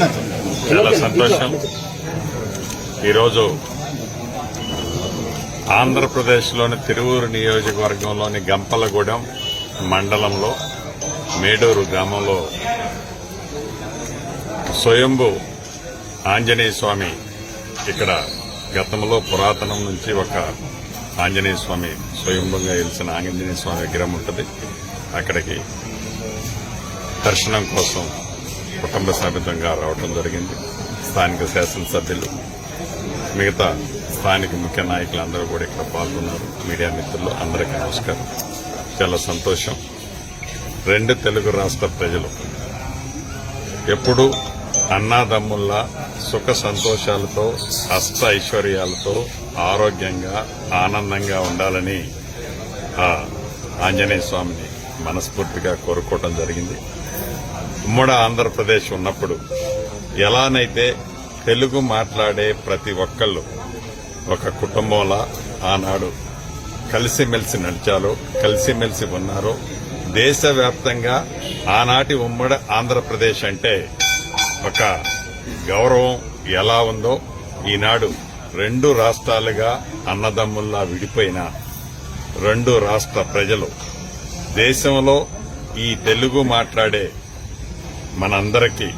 చాలా సంతోషం. ఈరోజు ఆంధ్రప్రదేశ్లోని తిరువూరు నియోజకవర్గంలోని గంపలగూడెం మండలంలో మేడూరు గ్రామంలో స్వయంభు ఆంజనేయ స్వామి ఇక్కడ గతంలో పురాతనం నుంచి ఒక ఆంజనేయ స్వామి స్వయంభుగా వెలిసిన ఆంజనేయ స్వామి విగ్రహం ఉంటుంది. అక్కడికి దర్శనం కోసం కుటుంబ సమేతంగా రావడం జరిగింది. స్థానిక శాసనసభ్యులు మిగతా స్థానిక ముఖ్య నాయకులు అందరూ కూడా ఇక్కడ పాల్గొన్నారు. మీడియా మిత్రులు అందరికీ నమస్కారం. చాలా సంతోషం. రెండు తెలుగు రాష్ట్ర ప్రజలు ఎప్పుడూ అన్నాదమ్ముల్లా సుఖ సంతోషాలతో అష్ట ఐశ్వర్యాలతో ఆరోగ్యంగా ఆనందంగా ఉండాలని ఆ ఆంజనేయ స్వామిని మనస్ఫూర్తిగా కోరుకోవడం జరిగింది. ఉమ్మడి ఆంధ్రప్రదేశ్ ఉన్నప్పుడు ఎలానైతే తెలుగు మాట్లాడే ప్రతి ఒక్కళ్ళు ఒక కుటుంబంలా ఆనాడు కలిసిమెలిసి నడిచారో కలిసిమెలిసి ఉన్నారో దేశవ్యాప్తంగా ఆనాటి ఉమ్మడి ఆంధ్రప్రదేశ్ అంటే ఒక గౌరవం ఎలా ఉందో ఈనాడు రెండు రాష్ట్రాలుగా అన్నదమ్ముల్లా విడిపోయిన రెండు రాష్ట్ర ప్రజలు దేశంలో ఈ తెలుగు మాట్లాడే మనందరికీ